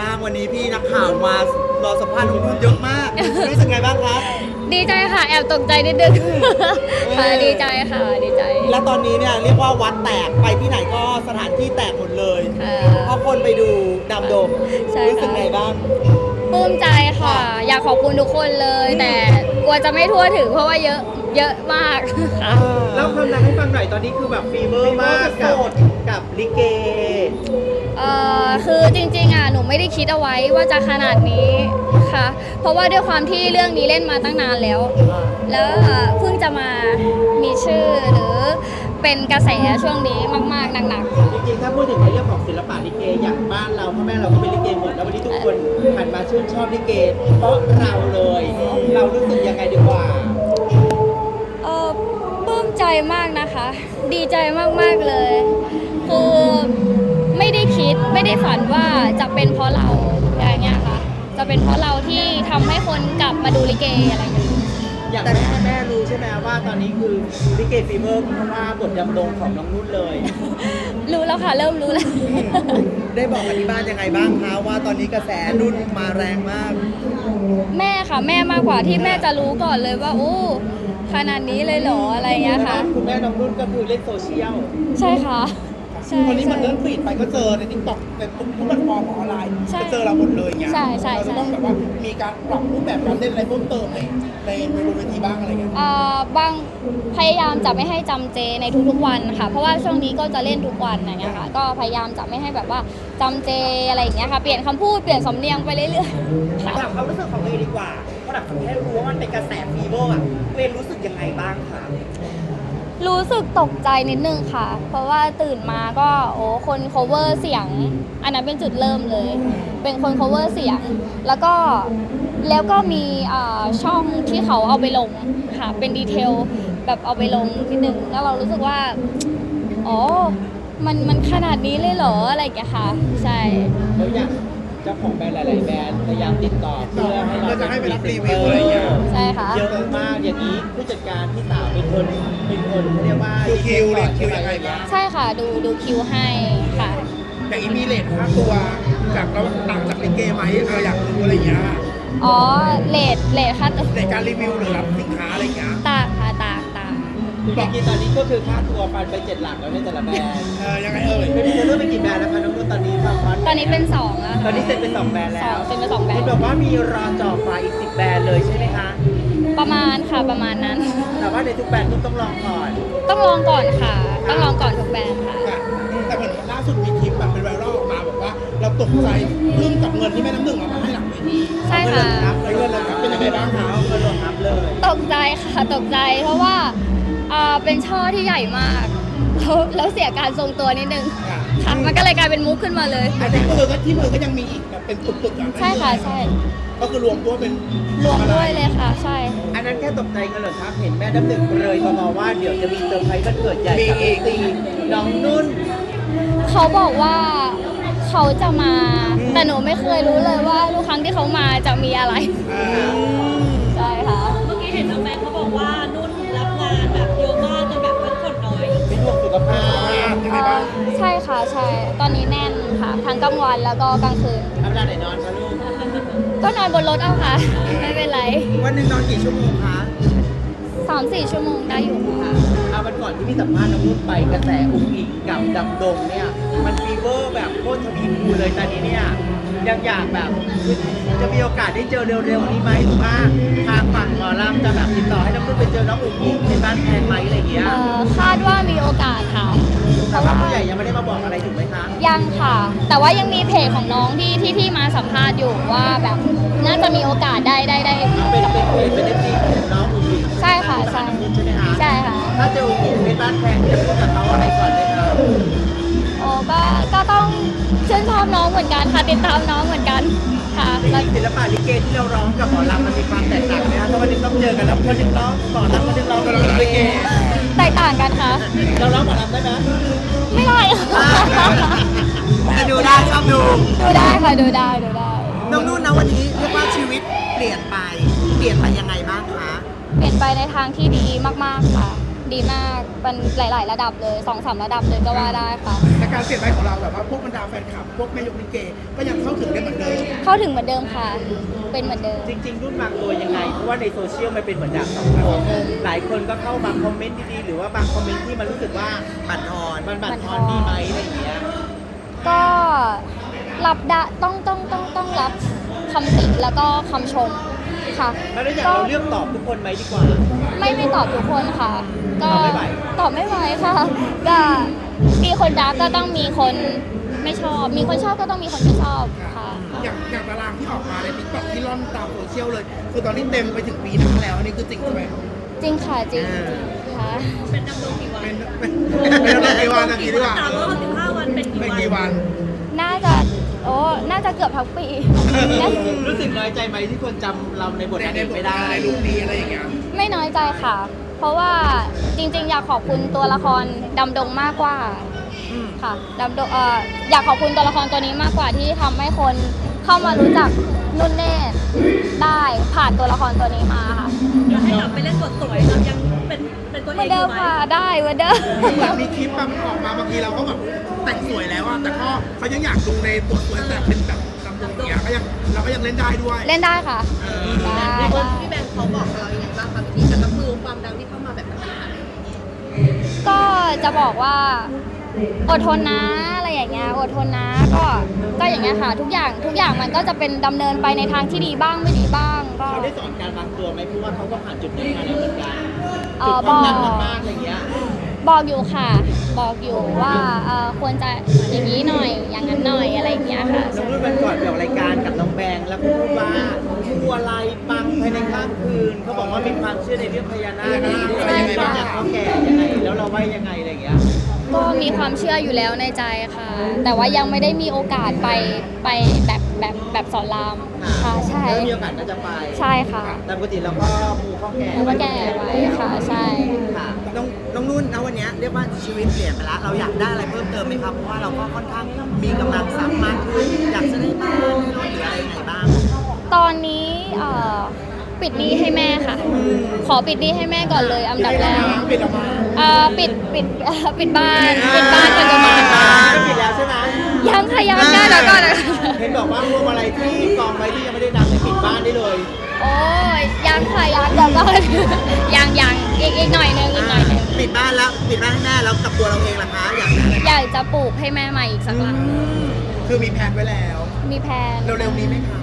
บ้างวันนี้พี่นักข่าวมารอสัมภาษณ์น้องนุ่นเยอะมากรู้สึกไงบ้างครับดีใจค่ะ แอบตกใจนิดนึงค่ะดีใจค่ะดีใจ และตอนนี้เนี่ยเรียกว่าวัดแตกไปที่ไหนก็สถานที่แตกหมดเลยค่ะ เพราะคนไปดูดำดงใช่รู้สึกค่ะไงบ้าง ปลื้มใจค่ะ อยากขอบคุณทุกคนเลยแต่ กลัวจะไม่ทั่วถึงเพราะว่าเยอะเยอะมากค่ะเล่าความรักให้ฟังหน่อยตอนนี้คือแบบฟีเวอร์มากกับกับลิเก เอ่อคือจริงๆอะหนูไม่ได้คิดเอาไว้ว่าจะขนาดนี้ค่ะ เพราะว่าด้วยความที่เรื่องนี้เล่นมาตั้งนานแล้ว แล้วเพิ่งจะมามีชื่อหรือ เป็นกระแสช่วงนี้มากๆหนักๆค่ะ จริงๆ ถ้าพูดถึงในเรื่องของศิลปะลิเกอย่างบ้านเราพ่อแม่เราก็เป็นลิเกหมดแล้ววันนี้ทุกคนหันมาชื่นชอบลิเกเพราะเราเลย เรารู้สึกยังไงดีกว่า เออปลื้มใจมากนะคะ ดีใจมากๆเลย คือไม่ได้คิดไม่ได้ฝันว่าจะเป็นเพราะเราอย่างเงี้ยค่ะ จะเป็นเพราะเราที่ทำให้คนกลับมาดูลิเกอะไรอย่างเงี้ย อย่างแม่แม่รู้ใช่ไหมว่าตอนนี้คือลิเกฟีเวอร์เพราะว่าบทดำดงของน้องนุ่นเลย รู้แล้วค่ะ เริ่มรู้แล้ว ได้บอกกับที่บ้านยังไงบ้างคะว่าตอนนี้กระแสนุ่นมาแรงมาก แม่ค่ะ แม่มากกว่าที่แม่จะรู้ก่อนเลยว่าโอ้ขนาดนี้เลยเหรออะไรอย่างเงี้ยค่ะ คุณแม่น้องนุ่นก็คือเล่นโซเชียล ใช่ค่ะ ใช่วันนี้มันใช่เลื่อนฟีดไปก็เจอในทิกตอกในทุกแพลตฟอร์มของออนไลน์ใช่จะเจอเราหมดเลยเงี้ยใช่ใช่ใช่เราจะต้องแบบว่ามีการปรับรูปแบบการเล่นอะไรเพิ่มเติมในในบนเวทีบ้างอะไรเงี้ยเอ่อบางพยายามจะไม่ให้จำเจในทุกๆวันค่ะ เพราะว่าช่วงนี้ก็จะเล่นทุกวันอย่างเงี้ยค่ะ ก็พยายามจะไม่ให้แบบว่าจำเจอะไรอย่างเงี้ยค่ะ เปลี่ยนคำพูดเปลี่ยนสำเนียงไปเรื่อยๆค่ะถามความรู้สึกของตัวเองดีกว่าเพราะแบบแค่รู้ว่ามันเป็นกระแสฟีเวอร์อะตัวเองรู้สึกยังไงบ้างคะ รู้สึกตกใจนิดนึงค่ะ เพราะว่าตื่นมาก็โอ้คน cover เสียง อันนั้นเป็นจุดเริ่มเลย เป็นคน cover เสียง แล้วก็แล้วก็มีช่องที่เขาเอาไปลงค่ะ เป็นดีเทลแบบเอาไปลงนิดนึงแล้วเรารู้สึกว่า อ๋อ มันมันขนาดนี้เลยเหรออะไรอย่างเงี้ยค่ะ ใช่ เจ้าของแบรนด์หลาย ๆ แบรนด์พยายามติดต่อเพื่อให้เราเพื่อจะให้ไปรับรีวิวอะไรเงี้ย ใช่ค่ะ เยอะมากอย่างนี้ผู้จัดการพี่สาวเป็นคนเป็นคนเขาเรียกว่าดูคิวเรียนคิวยังไงบ้าง ใช่ค่ะ ดูดูคิวให้ค่ะอย่างนี้มีเลทค่าตัวจากเราต่างจากลิเกไหมเราอยากรู้อะไรเงี้ยอ๋อเลทเลทค่ะในการรีวิวหรือรับสินค้าอะไร คือจริงๆตอนนี้ก็คือค่าตัวฟันไปเจ็ดหลักแล้วในแต่ละแบรนด์เออยังไงเอ่ยไม่มีจะเลือกไปกี่แบรนด์นะคะน้องนุ่นตอนนี้ความฟันตอนนี้เป็นสองแล้วตอนนี้เซ็นไปสองแบรนด์สแล้อวงเป็นมาสองแบรนเห็นด์บอกว่ามีรอจ่อไฟอีกสิบแบรนด์เลยใช่ไหมคะ ประมาณค่ะประมาณนั้น แต่ว่าในทุกแบรนด์นุ่นต้องลองก่อนต้องลองก่อนค่ะ ต้องลองก่อนทุกแบรนด์ค่ะ ค่ะแต่เหมือนล่าสุดมีคลิปแบบเป็นไวรัลออกมาบอกว่า เราตกใจพึ่งกับเงินที่แม่น้ำหนึ่งเอามาให้หลังเวทีใช่ค่ะรับเงินเรากลับเป็นยังไงบ้างคะเอาเงินรวมรับเลย ตกใจค่ะตกใจเพราะว่า อ่าเป็นช่อที่ใหญ่มากแล้วแล้วเสียการทรงตัวนิดนึงค่ะค่ะมันก็เลยกลายเป็นมุกขึ้นมาเลย แต่ที่มือก็ที่มือก็ยังมีอีกแบบเป็นปึกๆอะใช่ค่ะใช่ก็คือรวมตัวเป็นรวมด้วยเลยค่ะ ใช่ อันนั้นแค่ตกใจกันเหรอครับ เห็นแม่น้ำหนึ่งเลยมาบอกว่าเดี๋ยวจะมีเซอร์ไพรส์วันเกิดใหญ่กับเอซีน้องนุ่น เขาบอกว่าเขาจะมา แต่หนูไม่เคยรู้เลยว่าทุกครั้งที่เขามาจะมีอะไรางวันแล้วก็กลางคืนทำเวลาไหนนอนคะลูก ก็นอนบนรถเอาค่ะ ไม่เป็นไรวันหนึ่งนอนกี่ชั่วโมงคะ สามสี่ชั่วโมงได้อยู่ค่ะ เอาวันก่อนที่พี่สัมภาษณ์น้องนุ่นไปกระแสอุ้งอิงกับดำดงเนี่ย มันฟีเวอร์แบบโคตรทวีคูณเลยตอนนี้เนี่ยยังอยากแบบจะมีโอกาสได้เจอเร็วๆนี้ไหมหรือว่าทางฝั่งหมอลำจะแบบติดต่อให้น้องนุ่นไปเจอน้องอุ้งอิงในบ้านแพงไหมอะไรอย่างเงี้ยเอ่อคาดว่ามีโอกาสค่ะ แต่ว่าผู้ใหญ่ยังไม่ได้มาบอกอะไรถูกไหมคะ ยังค่ะ แต่ว่ายังมีเพจของน้องที่ที่ที่มาสัมภาษณ์อยู่ว่าแบบน่าจะมีโอกาสได้ได้ได้เอาเป็นเป็นเพจเป็นเอฟซีของน้องอุ้งอิงใช่ค่ะใช่น้องนุ่นใช่ไหมคะใช่ค่ะถ้าเจออุ้งอิงในบ้านแพงจะพูดกับเขาอะไรก่อนเลยคะโอ้ก็ก็ต้องชื่นชอบน้องเหมือนกันค่ะติดตามน้องเหมือนกันค่ะจริแล้วงๆศิลปะลิเกที่เราร้องกับหมอลำมันมีความแตกต่างไหมคะถ้าวันหนึงต้องเจอกันแล้ววันหนึงร้องหมอลำวันหนึงร้องลิเก แตกต่างกันค่ะ เราร้องหมอลำได้ไหมไม่ได้ค่ะแต่ดูได้ชอบดู ดูได้ค่ะดูได้ดูได้ น้องนุ่นนะวันนี้เรียกว่าชีวิตเปลี่ยนไป เปลี่ยนไปยังไงบ้างคะ เปลี่ยนไปในทางที่ดีมากๆค่ะ ดีมากเป็นหลาย ๆ ระดับเลยสองสามระดับเลยก็ว่าได้ค่ะ แต่การเปลี่ยนไปของเราแบบว่าพวกบรรดาแฟนคลับพวกแม่ยกลิเกก็ยังเข้าถึงได้เหมือนเดิมเข้าถึงเหมือนเดิมค่ะ เป็นเหมือนเดิม จริงๆ รุ่นบางตัวยังไง เพราะว่าในโซเชียลมันเป็นเหมือนดาบสองคมหลายคนก็เข้ามาคอมเมนต์ดีๆ หรือว่าบางคอมเมนต์ที่มันรู้สึกว่าบัตรทอนมันบั่นทอนดีไหมอะไรอย่างเงี้ยก็รับดะต้องต้องต้องต้องรับคำติแล้วก็คำชม ค่ะ แล้วอย่างเราเลือกตอบทุกคนไหมดีกว่า ไม่ไม่ตอบทุกคนค่ะ ก็ตอบไม่ไหว ตอบไม่ไหวค่ะก็มีคนรักก็ต้องมีคนไม่ชอบ มีคนชอบก็ต้องมีคนไม่ชอบค่ะ อย่างอย่างตารางที่ออกมาในติ๊กต็อกที่ล่อนตามโซเชียลเลย คือตอนนี้เต็มไปถึงปีหน้าแล้วอันนี้คือจริงใช่ไหม จริงค่ะจริงจริงค่ะเป็นดำรงกี่วันเป็นเป็นเป็นกี่วันนะกี่ดีกว่าสามร้อยหกสิบห้าวันเป็นกี่เป็นวันกี่วัน น่าจะ โอ้น่าจะเกือบทั้งปีน่ารู้สึกน้อยใจไหมที่คนจำเราในบทในอในดีตบทไม่ได้ในลุคนี้อะไรอย่างเงี้ยไม่น้อยใจค่ะ เพราะว่าจริง ๆ อยากขอบคุณตัวละครดำดงมากกว่าค่ะดำดงเอ่ออยากขอบคุณตัวละครตัวนี้มากกว่าที่ทำให้คนเข้ามารู้จักนุ่นเนตรได้ผ่านตัวละครตัวนี้มาค่ะอยากให้กลับไปเล่นบทสวยเรายัง เป็นเป็นตัวเหเอมืองนเดิมอยู่ไหมค่ะได้เหมือนเดิม เหมือนมีคลิปมันออกมาบางทีเราก็แบบแต่งสวยแล้วอะแต่ก็เขายังอยากดูในตัวสวยแต่เป็นแบบลำดงอย่างเงี้ยก็ยังเราก็ยังเล่นได้ด้วยเล่นได้ค่ะเออได้พี่แบงค์เขาบอกเราอย่างไรบ้างคะวิธีการรับมือความดังที่เข้ามาแบบกระทันหันก็จะบอกว่า อดทนนะอะไรอย่างเงี้ยอดทนนะก็ก็อย่างเงี้ยค่ะ ทุกอย่างทุกอย่างมันก็จะเป็นดำเนินไปในทางที่ดีบ้างไม่ดีบ้าง ก็เขาได้สอนการวางตัวไหมเพราะว่าเขาก็ผ่านจุดนั้นมาแล้วเหมือนกันเอ่จุอดความดังบอกมากๆอะไรอย่างเงี้ยบอกอยู่ค่ะ บอกอยู่ว่าเอ่อควรจะอย่างนี้หน่อยอย่างนั้นหน่อยอะไรอย่างเงี้ยค่ะ น้องรุ่นวันก่อนไปออกรายการกับน้องแบงค์แล้วก็พูดว่าทัวร์ลายปังภายในข้ามคืนเขาบอกว่ามีความเชื่อในเรื่องพญานาคใช่ใช่จากเขาแก่ยังไงแล้วเราไว้ยังไงอะไรอย่างเงี้ย ก็มีความเชื่ออยู่แล้วในใจค่ะ แต่ว่ายังไม่ได้มีโอกาสไปไปแบบ แบบแบบสอนรามค่ะใช่แล้วมีโอกาสก็จะไปใช่ค่ะ แต่ปกติเราก็มูข้อแก่แล้วก็แก่ไว้ค่ะใช่ ค่ะน้องน้องนุ่นนะวันเนี้ยเรียกว่าชีวิตเปลี่ยนไปแล้วเราอยากได้อะไรเพิ่มเติมไหมครับเพราะว่าเราก็ค่อนข้างมีกำลังทรัพย์มากขึ้นอยากจะได้บ้านได้รถหรืออะไรยังไงบ้าง ตอนนี้เอ่อปิดหนี้ให้แม่ค่ะ ขอปิดหนี้ให้แม่ก่อนเลยอันดับแรกปิดออกมาเอ่อปิดปิดเอ่อปิดบ้านปิดบ้านปัจจุบัน ปลูกให้แม่ใหม่อีกสักหลังคือมีแผนไว้แล้ว มีแพลนเร็วๆนี้ไหมคะ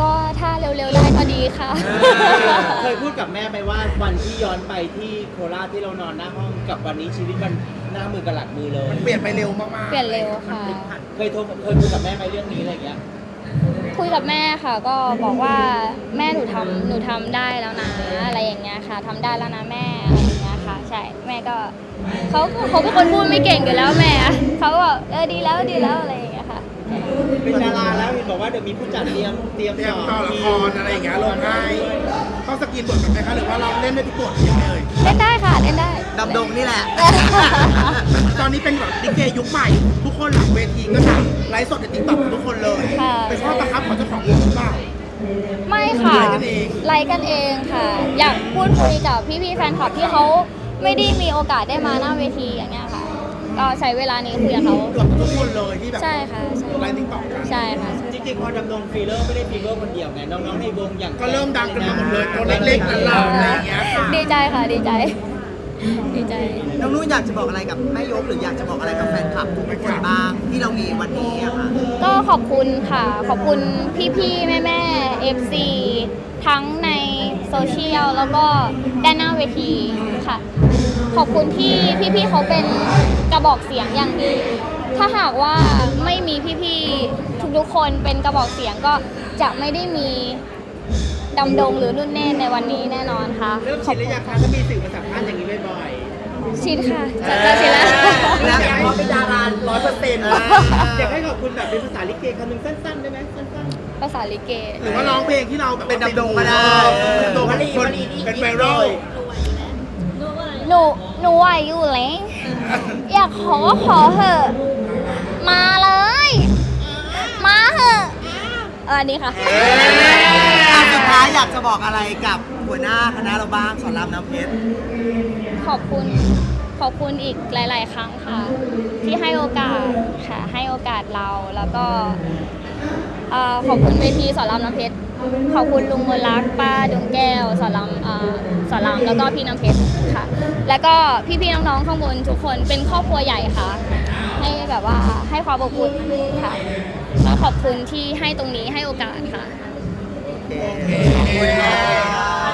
ก็ถ้าเร็วๆได้ก็ดีค่ะ เคยพูดกับแม่ไหมว่าวันที่ย้อนไปที่โคราชที่เรานอนหน้าห้องกับวันนี้ชีวิตมันหน้ามือกับหลังมือเลยเปลี่ยนไปเร็วมากๆเปลี่ยนเร็วค่ะ เคยโทรเคยคุยกับแม่ไหมเรื่องนี้อะไรอย่างเงี้ยคุยกับแม่ค่ะก็บอกว่าแม่หนูทำหนูทำได้แล้วนะ อะไรอย่างเงี้ยค่ะทำได้แล้วนะแม่ ใช่แม่ก็เขาเขาเป็นคนพูดไม่เก่งอยู่แล้วแม่เขาก็บอกเออดีแล้วดีแล้วอะไรอย่างเงี้ยค่ะ เป็นดาราแล้วเห็นบอกว่าเดี๋ยวมีผู้จัดเตรียมเตรียมเตรียมสต่ออนละครอะไรอย่างเงี้ยลงให้ต้องสกรีนบทกันไหมคะหรือว่าเราเล่นได้ทุกบทยังไงเอ่ยเล่นได้ค่ะเล่นได้ ดำดงนี่แหละ ตอนนี้เป็นแบบดิเกยุคใหม่ ทุกคนหลังเวทีก็จะไลฟ์สดในติ๊กต็อกทุกคนเลยค่ะ เป็นข้อบังคับของเจ้าของวงหรือเปล่า ไม่ค่ะไลฟ์กันเองไลฟ์กันเองค่ะ อยากพูดคุยกับพี่ๆแฟนคลับที่เขา ไม่ได้มีโอกาสได้มาหน้าเวทีอย่างเงี้ยค่ะ ก็ใช้เวลานี้คุยกับเขาเกือบทุกคนเลยที่แบบใช่ค่ะใช่ไลฟ์ติ๊กต็อกกันใช่ค่ะใช่จริงๆพอดำรงฟีเลอร์ไม่ได้ฟีเลอร์คนเดียวไงน้องๆในวงอย่างก็เริ่มดังกันมาหมดเลยตัวเล็กๆหลานๆอะไรอย่างเงี้ยค่ะดีใจค่ะดีใจ ดีใจ น้องนุ่นอยากจะบอกอะไรกับแม่ยกหรืออยากจะบอกอะไรกับแฟนคลับทุกคนบ้างที่เรามีวันนี้อะค่ะก็ขอบคุณค่ะ ขอบคุณพี่ๆ แม่ๆ FC ทั้งในโซเชียลแล้วก็ด้านหน้าเวทีค่ะ ขอบคุณที่พี่ๆเขาเป็นกระบอกเสียงอย่างดี ถ้าหากว่าไม่มีพี่ๆ ทุกๆ คนเป็นกระบอกเสียงก็จะไม่ได้มีดำดงหรือนุ่นเน่ในวันนี้แน่นอนค่ะ เริ่มชินหรือยังคะถ้ามีสื่อมาสัมภาษณ์อย่างนี้บ่อย ชินค่ะจะจะชินแล้วๆอยากให้เขาเป็นดาราร้อยเปอร์เซ็นต์อยากให้ขอบคุณแบบเป็นภาษาลิเกคำหนึ่งสั้นๆได้ไหมสั้นภาษาลิเกหรือว่าร้องเพลงที่เราแบบเป็นดำดงก็ได้เป็นดำดงคนเป็นไวรัลรู้ว่าอะไรหนู หนูไหวอยู่เลยอยากขอก็ขอเถอะ มาเลย มาเถอะเอออันนี้ค่ะอะสุด ท้ายอยากจะบอกอะไรกับหัวหน้าคณะเราบ้างสอนรามน้ำเพชรขอบคุณขอบคุณอีกหลาย ๆ ครั้งค่ะ ที่ให้โอกาสค่ะให้โอกาสเราแล้วก็ขอบคุณเวทีสอนรามน้ำเพชรขอบคุณลุงมลักษ์ป้าดวงแก้วสอนรามสอนรามแล้วก็พี่น้ำเพชรค่ะ แล้วก็พี่ ๆ น้อง ๆ ข้างบนทุกคนเป็นครอบครัวใหญ่ค่ะ ให้แบบว่าให้ความอบอุ่นค่ะขอบคุณที่ให้ตรงนี้ให้โอกาสค่ะ Yeah. yeah.